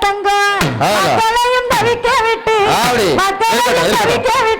தங்கம். மக்களையும் தவிக்க விட்டு மக்களையும் தவிக்க விட்டு.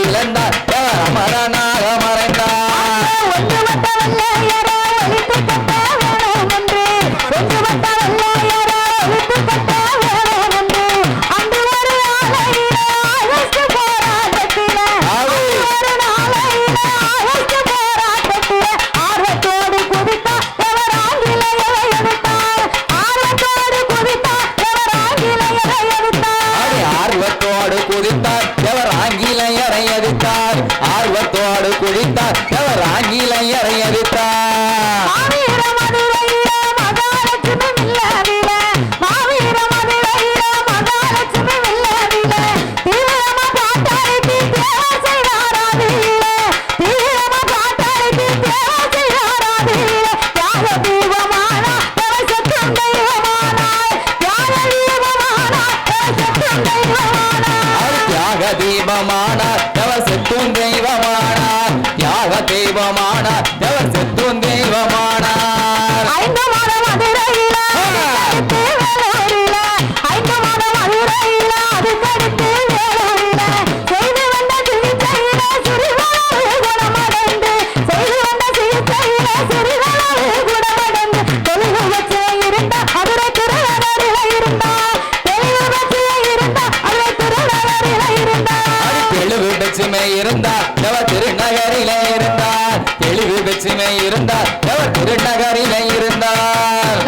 இழந்தார் தெய்வமானார் எவர் செத்தும் தெய்வமானார் ஐந்து மாதம் மதுரையில ஐந்து மாதம் மதுரையில அதுக்கடுத்து செய்து வந்த சிகிச்சையில சிறுவனே குணமடைந்து செய்து வந்த சிகிச்சையில சிறுவனே குணமடைந்து தெலுங்கு வச்சே இருந்த. இருந்தா தெலுங்கு திருநகரிலே இருந்தா. இருந்தார் தெளிவு வெச்சுமை இருந்தார் அவர் திருநகரிலே இருந்தார்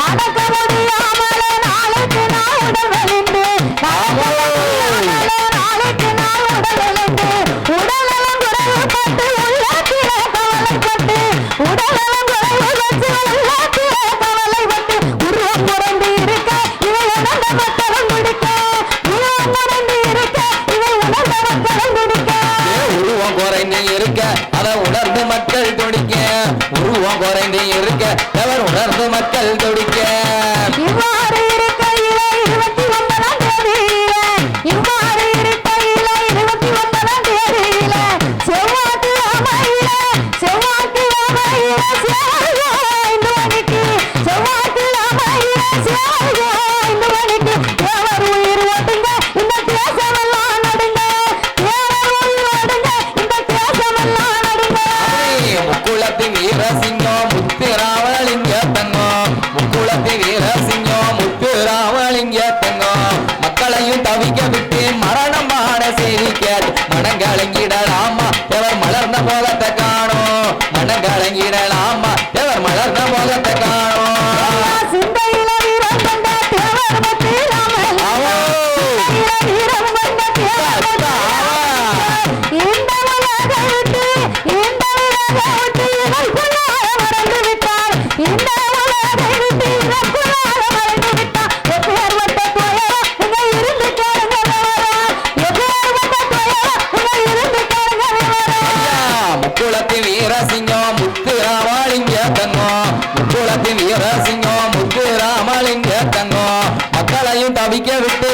முத்து ராமலிங்க தங்கம். மக்களையும் தவிக்க விட்டு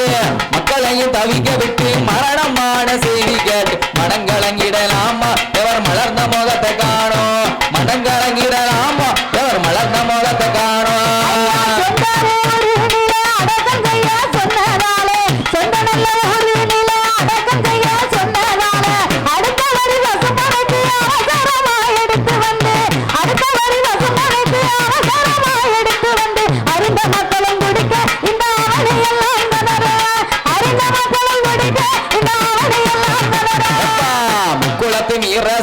மக்களையும் தவிக்க விட்டு மரணமான செய்தி கேட்டு மனங்கலங்கிடலாமா எவர் மலர்ந்த முகத்தை guerra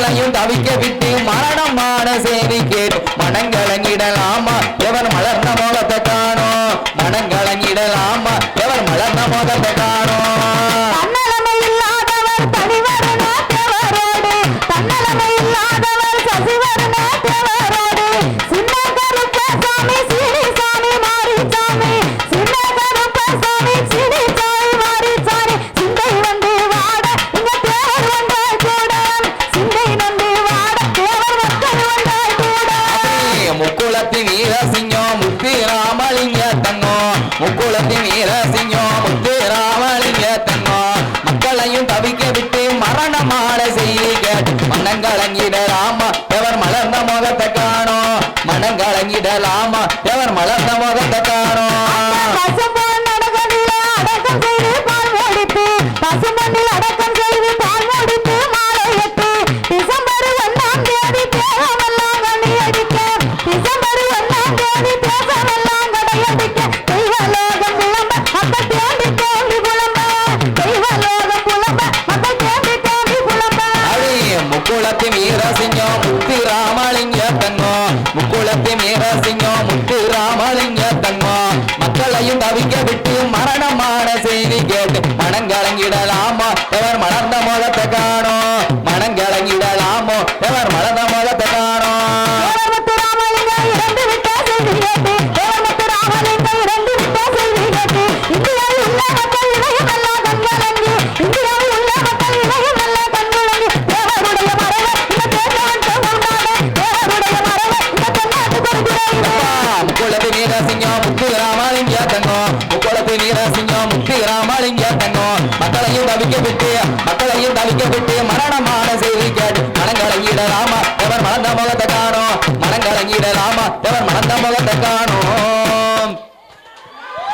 மக்களையும் தவிக்க விட்டு ಬಿಟ್ಟು